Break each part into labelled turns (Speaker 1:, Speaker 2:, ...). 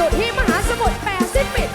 Speaker 1: อยู่ที่มหาสมุทรแปซิฟิก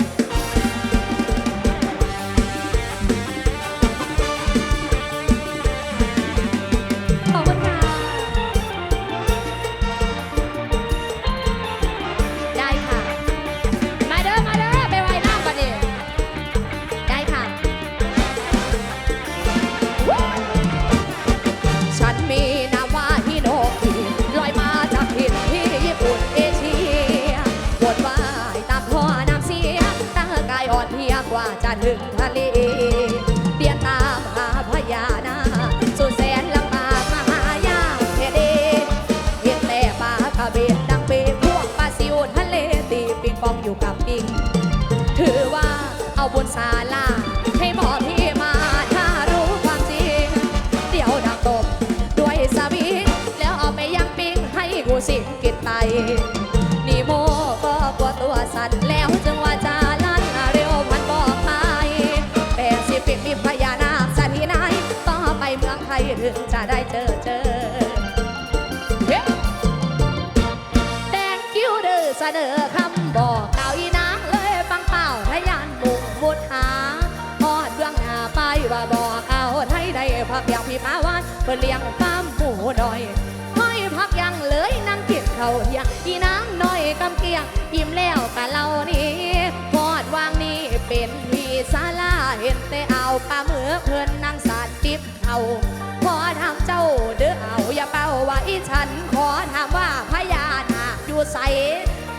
Speaker 1: ียกว่าจะถึงทะเลเดียนตามหาพญานาคสุดแสนลำบากมหายากแค่เดเห็นแต่ปลากระเบนดังเบนพวกปลาซิวทะเลตีปิงปองอยู่กับปิง ถือว่าเอาบุญศาลาให้หมอพี่มาถ้ารู้ความจริง เดี๋ยวดักตบด้วยสวิงแล้วเอาไปยังปิงให้กูสิกินไปนี่โมก็กลัวตัวสั่นแล้ จะได้เจอเจอ Thank you เด้อเสนอคำบอกกล่าวอีนางเลยฟังเปล่าทะยานมุ่งมุดหาพอดเบื้องหน้าไปว่าบอกเอาให้ได้พักอย่างพี่มาวานเพื่อเลี้ยงฟามหมูดอยห้อยพักยังเลยนั่งกินเขาเที่ยงอีนางน้อยกำเกียงยิ้มแล้วกะเรานี่พอดวางนี่เป็นวีศาลาเห็นแต่เอาปลาเมือเพื่อนนางสาดติบเอา ใส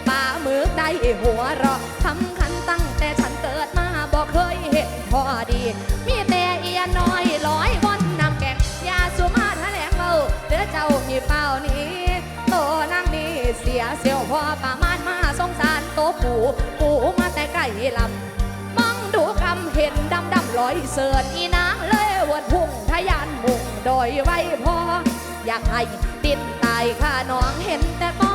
Speaker 1: ปลาหมึกได้หัวเราะทำคันตั้งแต่ฉันเกิดมาบอกเคยเห็นพอดี มีแต่เอียน้อยลอยบนน้ำแกงยาสุมาแถลงเมาเด้อเจ้ามีเป้านี้โตนางนี้เสียเสียวพอประมาณมาสงสารโตปูปูมาแต่ไก่ลำมองดูคำเห็นดำดำลอยเสิร์นอีนางเลยวัดพุ่งทะยานมุ่งโดยไว้พออยากให้ติดตายข้าน้องเห็นแต่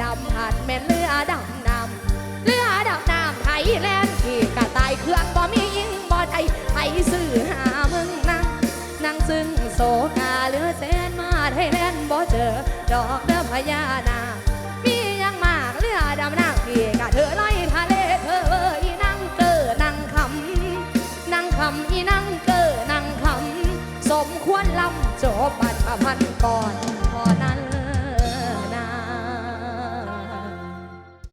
Speaker 1: ดำผ่านแม่นเรือดำน้ำเรือดำน้ำไทยแลนด์ที่กระตายเครื่องบ่มียิงบ่ได้ไปซื้อหามึงนั่งนั่งซึ่งโศกาเหลือแสนมาไทยแลนด์บ่เจอดอกเด้อพญานาคมีอยังมากเรือดำน้ำพี่กะเธอไล่ทะเลเธอเอ้ยนั่งเกอนั่งคำนั่งคำอีนั่งเกอนั่งคำสมควรลำจบบัตรพันก่อนพอนั้น